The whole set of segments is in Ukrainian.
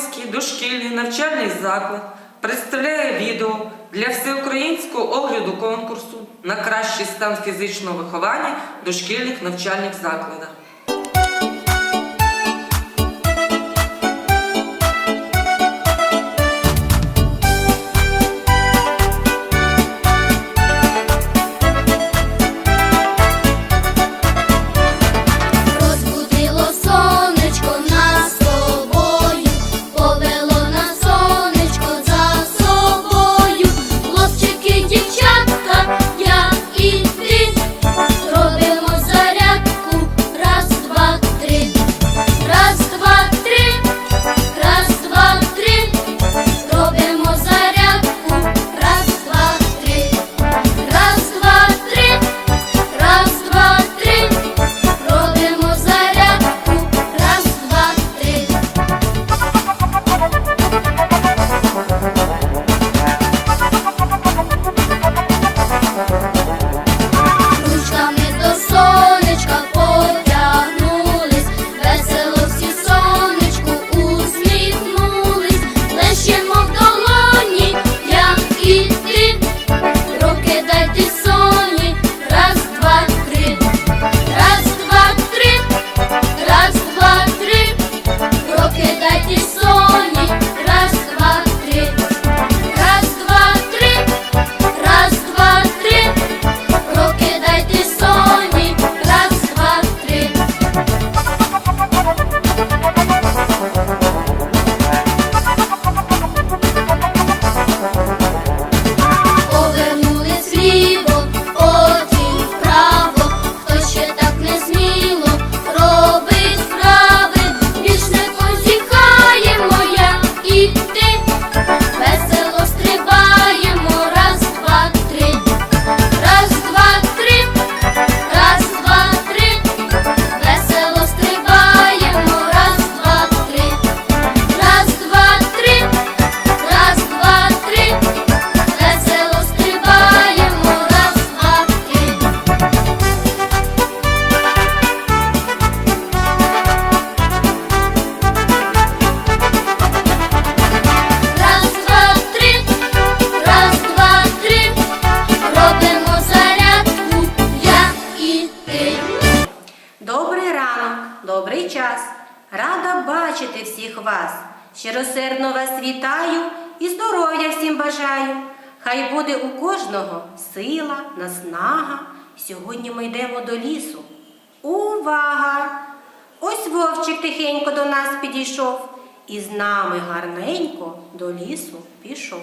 Київський дошкільний навчальний заклад представляє відео для всеукраїнського огляду конкурсу на кращий стан фізичного виховання дошкільних навчальних закладах. рада бачити всіх вас. Щиросердно вас вітаю і здоров'я всім бажаю. Хай буде у кожного сила, наснага. Сьогодні ми йдемо до лісу. Увага! Ось вовчик тихенько до нас підійшов і з нами гарненько до лісу пішов.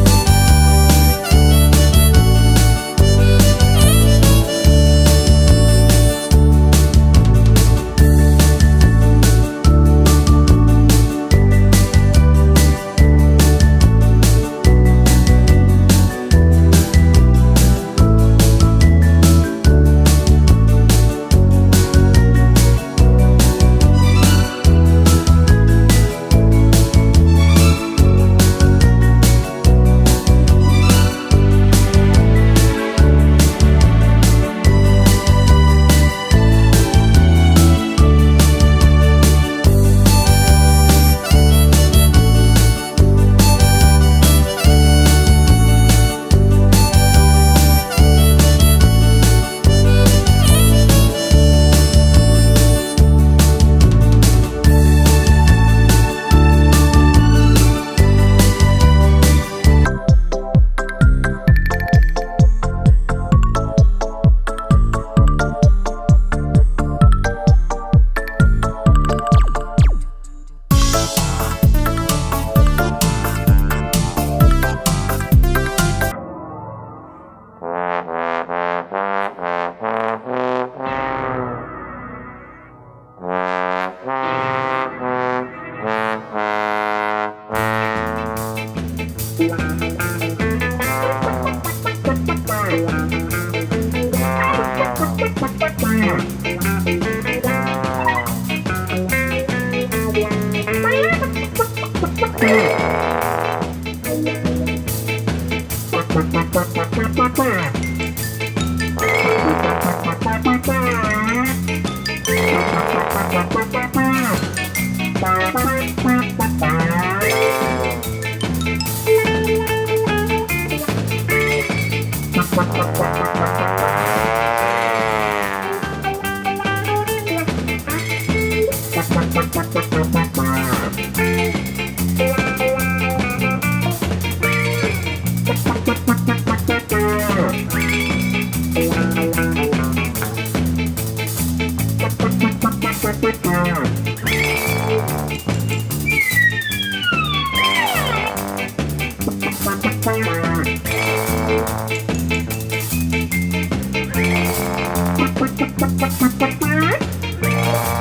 Bye. Thank.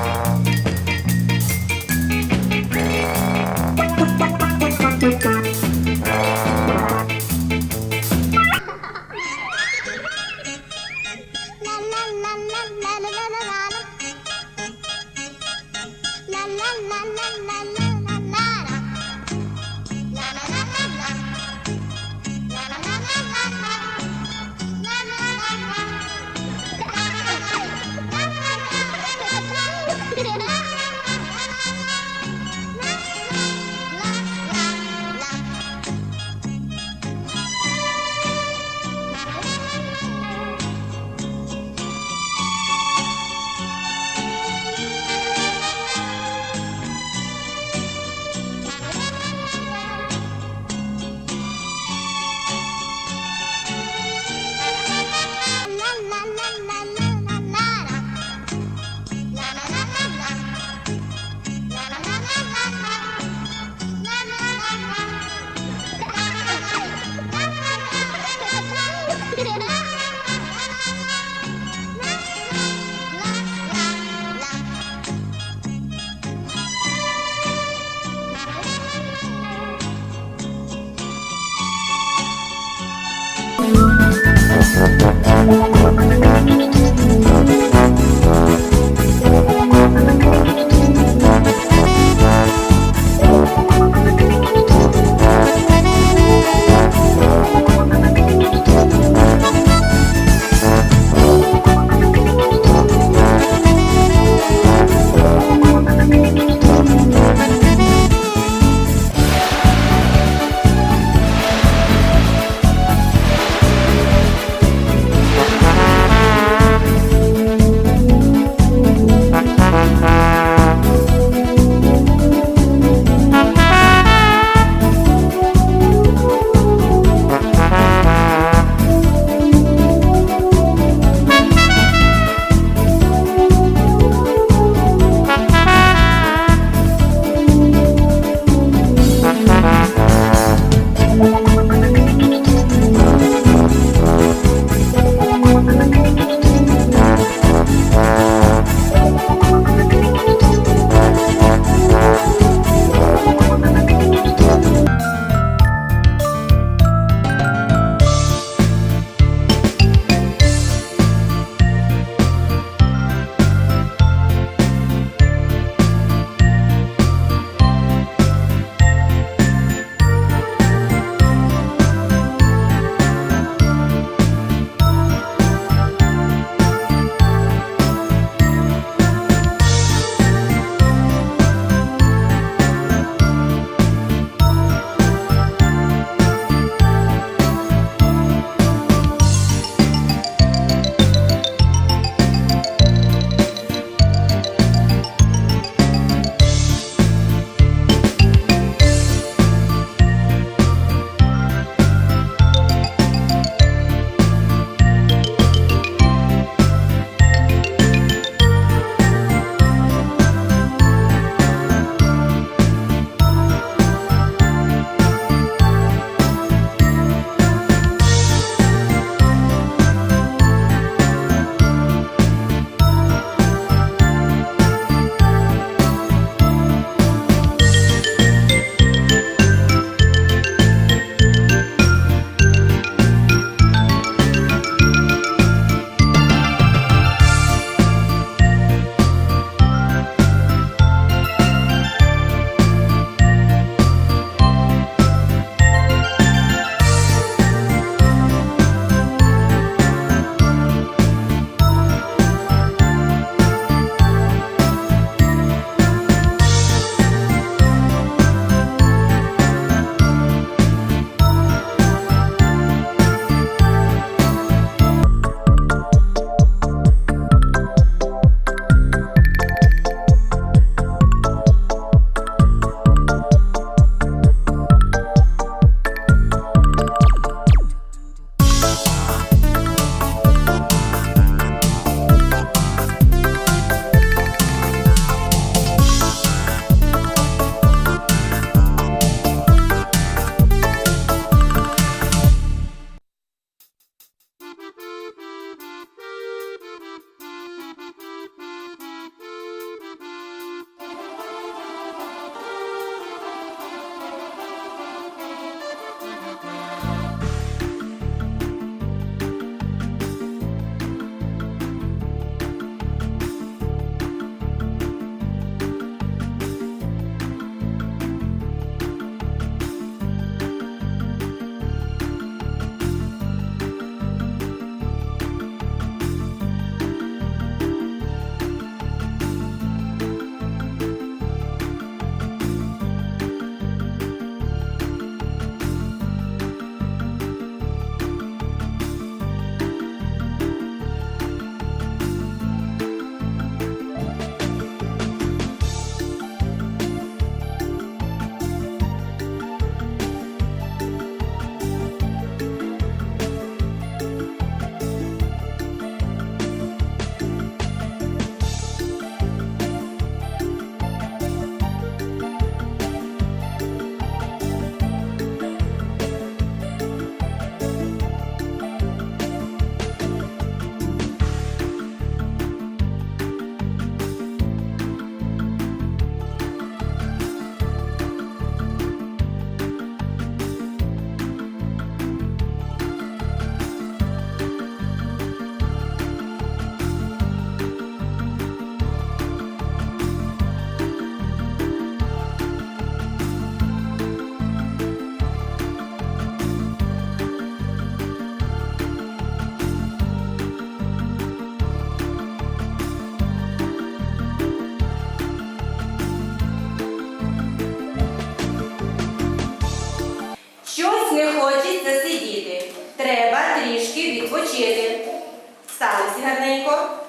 करने को